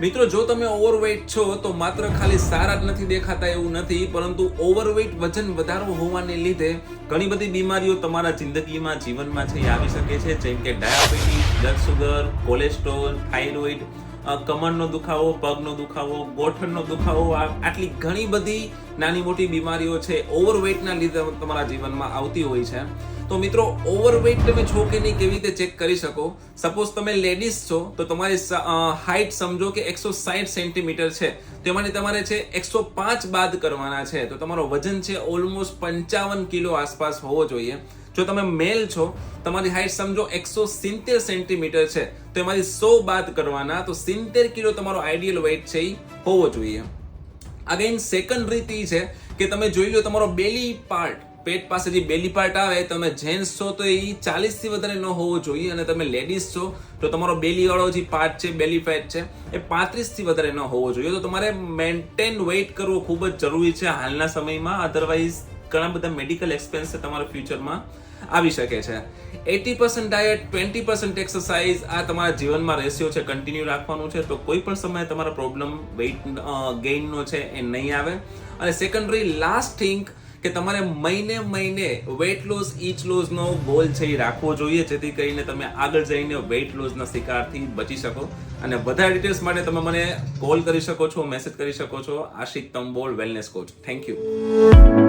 મિત્રો, જો તમે ઓવરવેઇટ છો, તો માત્ર ખાલી સારા જ નથી દેખાતા એવું નથી, પરંતુ ઓવરવેઇટ વજન વધારો હોવાને લીધે ઘણી બધી બીમારીઓ તમારા જિંદગીમાં જીવનમાં છે આવી શકે છે, જેમ કે diabetes blood sugar cholesterol thyroid કમરનો દુખાવો, પગનો દુખાવો, ગોઠણનો દુખાવો આટલી ઘણી બધી નાની મોટી બીમારીઓ છે ઓવરવેઇટના લીધે તમારા જીવનમાં આવતી હોય છે. તો મિત્રો ઓવરવેઇટ તમે છો કે નહીં કેવી રીતે ચેક કરી શકો? સપોઝ તમે લેડીઝ છો, તો તમારી હાઇટ સમજો કે એકસો સાઠ સેન્ટીમીટર છે. તેમાંથી તમારે છે એકસો પાંચ બાદ કરવાના છે. તો તમારો વજન છે ઓલમોસ્ટ પંચાવન કિલો આસપાસ હોવો જોઈએ. જો તમે મેલ છો, તમારી હાઇટ સમજો એકસો સિત્તેર સેન્ટીમીટર છે. તો એમાંથી સો બાદ કરવાના, તો સિત્તેર કિલો તમારો આઈડિયલ વેઇટ છે એ હોવો જોઈએ. અગેન સેકન્ડ રીત ઈ છે કે તમે જોઈ લો, તમારો બેલી પાર્ટ પેટ પાસે જે બેલી પાર્ટ આવે, તમે જેન્ટ્સ છો તો એ ચાલીસથી વધારે ન હોવો જોઈએ અને તમે લેડીઝ છો તો તમારો બેલીવાળો જે પાર્ટ છે, બેલી ફેટ છે, એ પાંત્રીસથી વધારે ન હોવો જોઈએ. તો તમારે મેન્ટેન વેઇટ કરવો ખૂબ જ જરૂરી છે હાલના સમયમાં. અધરવાઇઝ ઘણા બધા મેડિકલ એક્સપેન્સ તમારા ફ્યુચરમાં આવી શકે છે. Eighty percent diet twenty percent exercise આ તમારા જીવનમાં રેશિયો છે કન્ટિન્યુ રાખવાનું છે. તો કોઈ પણ સમયે તમારો પ્રોબ્લેમ વેઇટ ગેઇનનો છે એ નહીં આવે. અને સેકન્ડરી લાસ્ટ થિંગ કે તમારે મહિને મહિને વેઇટ લોસ ઈચ લોસનો ગોલ છે એ રાખવો જોઈએ, જેથી કરીને તમે આગળ જઈને વેઇટ લોસના શિકારથી બચી શકો. અને વધારે ડિટેલ્સ માટે તમે મને કોલ કરી શકો છો મેસેજ કરી શકો છો. Ashik Tambol wellness coach thank you